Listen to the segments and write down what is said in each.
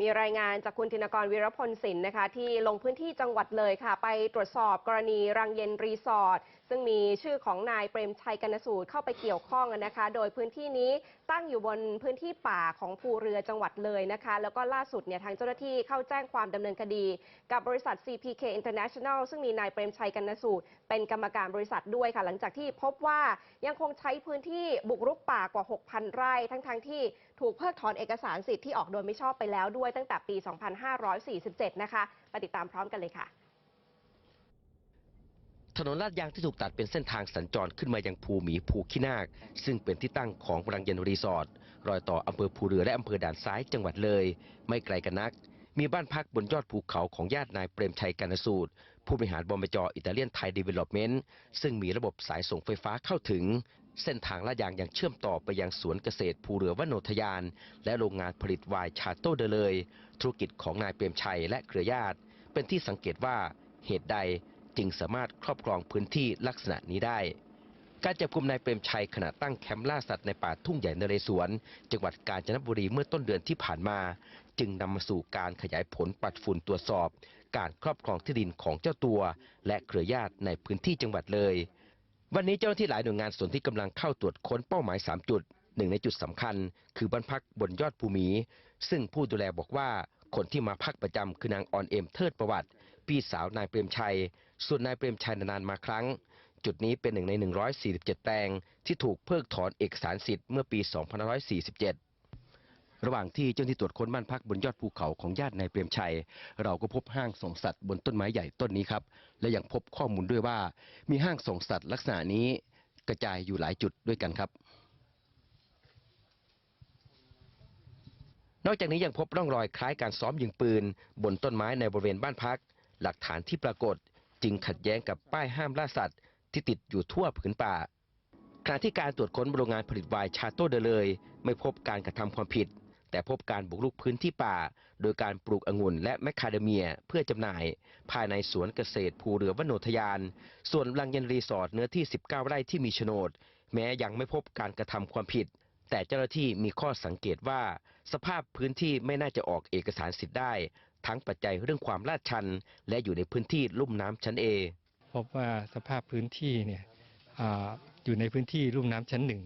มีรายงานจากคุณธินกรวีรพลสินนะคะ ที่ลงพื้นที่จังหวัดเลยค่ะ ไปตรวจสอบกรณีรังเย็นรีสอร์ทซึ่งมีชื่อของนายเปรมชัยกนสูตรเข้าไปเกี่ยวข้องนะคะ โดยพื้นที่นี้ตั้งอยู่บนพื้นที่ป่าของภูเรือจังหวัดเลยนะคะ แล้วก็ล่าสุดเนี่ยทางเจ้าหน้าที่เข้าแจ้งความดำเนินคดี กับบริษัท CPK International ซึ่งมีนายเปรมชัยกนสูตรเป็นกรรมการบริษัทด้วยค่ะ หลังจากที่พบว่ายังคงใช้พื้นที่บุกรุกป่ากว่า 6,000 ไร่ ทั้งๆที่ถูกเพิกถอนเอกสารสิทธิ์ที่ออกโดยไม่ชอบไปแล้วด้วยตั้งแต่ปี 2547 นะคะไปติดตามพร้อมกันเลยค่ะ ถนนลาดยางที่ถูกตัดเป็นเส้นทางสัญจรขึ้นมายังภูหมีภูขี้นาค ซึ่งเป็นที่ตั้งของรังเย็นรีสอร์ทรอยต่ออำเภอภูเรือและอำเภอด่านซ้ายจังหวัดเลย ไม่ไกลกันนัก มีบ้านพักบนยอดภูเขาของญาตินายเปรมชัยกานสูตร ผู้บริหารบอมบจอิตาเลียนไทยดีเวล็อปเมนต์ซึ่งมีระบบสายส่งไฟฟ้าเข้าถึง เส้นทางลาดยางยังเชื่อมต่อไปยังสวนเกษตรภูเรือวโนทยาน และโรงงานผลิตวน์ชาโต้เดเลย ธุรกิจของนายเปรมชัยและเครือญาติ เป็นที่สังเกตว่าเหตุใดจึงสามารถครอบครองพื้นที่ลักษณะนี้ได้ การจับกลุ่มนายเปรมชัยขณะตั้งแคมป์ล่าสัตว์ในป่าทุ่งใหญ่นเรศวร จังหวัดกาญจนบุรีเมื่อต้นเดือนที่ผ่านมา จึงนำมาสู่การขยายผลปัดฝุ่นตรวจสอบ การครอบครองที่ดินของเจ้าตัว และเครือญาติในพื้นที่จังหวัดเลย วันนี้เจ้าหน้าที่หลายหน่วยงานส่วนที่กำลังเข้าตรวจค้นเป้าหมาย3จุดหนึ่งในจุดสำคัญคือบ้านพักบนยอดภูหมี ซึ่งผู้ดูแลบอกว่าคนที่มาพักประจำคือนางออนเอ็มเทิดประวัติ พี่สาวนายเปรมชัย ส่วนนายเปรมชัยนานๆมาครั้ง จุดนี้เป็นหนึ่งใน 147 แปลงที่ถูกเพิกถอนเอกสารสิทธิ์เมื่อปี 2547 ระหว่างที่เจ้าหน้าที่ตรวจค้นบ้านพักบนยอดภูเขาของญาตินายเปรมชัย เราก็พบห้างส่งสัตว์บนต้นไม้ใหญ่ต้นนี้ครับ และยังพบข้อมูลด้วยว่า มีห้างส่งสัตว์ลักษณะนี้กระจายอยู่หลายจุดด้วยกันครับ นอกจากนี้ยังพบร่องรอยคล้ายการซ้อมยิงปืน บนต้นไม้ในบริเวณบ้านพัก หลักฐานที่ปรากฏ จึงขัดแย้งกับป้ายห้ามล่าสัตว์ที่ติดอยู่ทั่วผืนป่าขณะที่การตรวจค้นโรงงานผลิตไวน์ชาโต้เดเลย ไม่พบการกระทำความผิด แต่พบการบุกรุกพื้นที่ป่า โดยการปลูกองุ่นและแมคคาเดเมียเพื่อจำหน่าย ภายในสวนเกษตรภูเรือวโนทยาน ส่วนลังเย็นรีสอร์ทเนื้อที่ 19 ไร่ที่มีโฉนด แม้ยังไม่พบการกระทำความผิด แต่เจ้าหน้าที่มีข้อสังเกตว่า สภาพพื้นที่ไม่น่าจะออกเอกสารสิทธิ์ได้ ทั้งปัจจัยเรื่องความลาดชัน และอยู่ในพื้นที่ลุ่มน้ำชั้นเอพบว่าสภาพพื้นที่เนี่ยออยู่ในพื้นที่ลุ่มน้ำชั้นหนึ่ง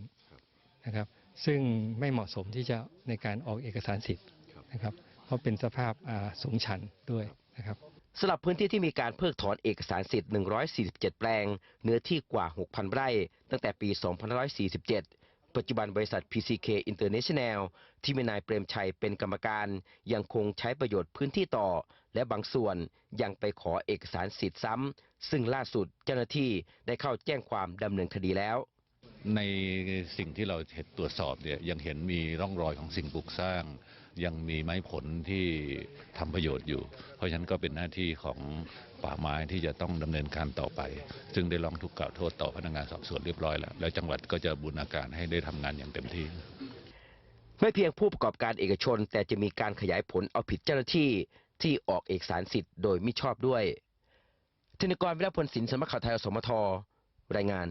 นะครับ ซึ่งไม่เหมาะสมที่จะในการออกเอกสารสิทธิ์นะครับ เพราะเป็นสภาพอ่าสูงชันด้วยนะครับสลับพื้นที่ที่มีการเพิกถอนเอกสารสิทธิ์ 147 แปลง เนื้อที่กว่า 6,000 ไร่ ตั้งแต่ปี 2547 ปัจจุบันบริษัท PCK International ที่มีนายเปรมชัยเป็นกรรมการ ยังคงใช้ประโยชน์พื้นที่ต่อ และบางส่วนยังไปขอเอกสารสิทธิ์ซ้ำ ซึ่งล่าสุดเจ้าหน้าที่ได้เข้าแจ้งความดำเนินคดีแล้ว ในสิ่งที่เราเห็นตรวจสอบเนี่ยยังเห็นมีร่องรอยของสิ่งปลูกสร้าง ยังมีไม้ผลที่ทำประโยชน์อยู่ เพราะฉะนั้นก็เป็นหน้าที่ของป่าไม้ที่จะต้องดำเนินการต่อไป ซึ่งได้ร้องทุกข์กล่าวโทษต่อพนักงานสอบสวนเรียบร้อยแล้ว แล้วจังหวัดก็จะบูรณาการให้ได้ทำงานอย่างเต็มที่ ไม่เพียงผู้ประกอบการเอกชน แต่จะมีการขยายผลเอาผิดเจ้าหน้าที่ที่ออกเอกสารสิทธิ์โดยมิชอบด้วยธนกรวิรพลสินสำนักข่าวไทยสมทรายงาน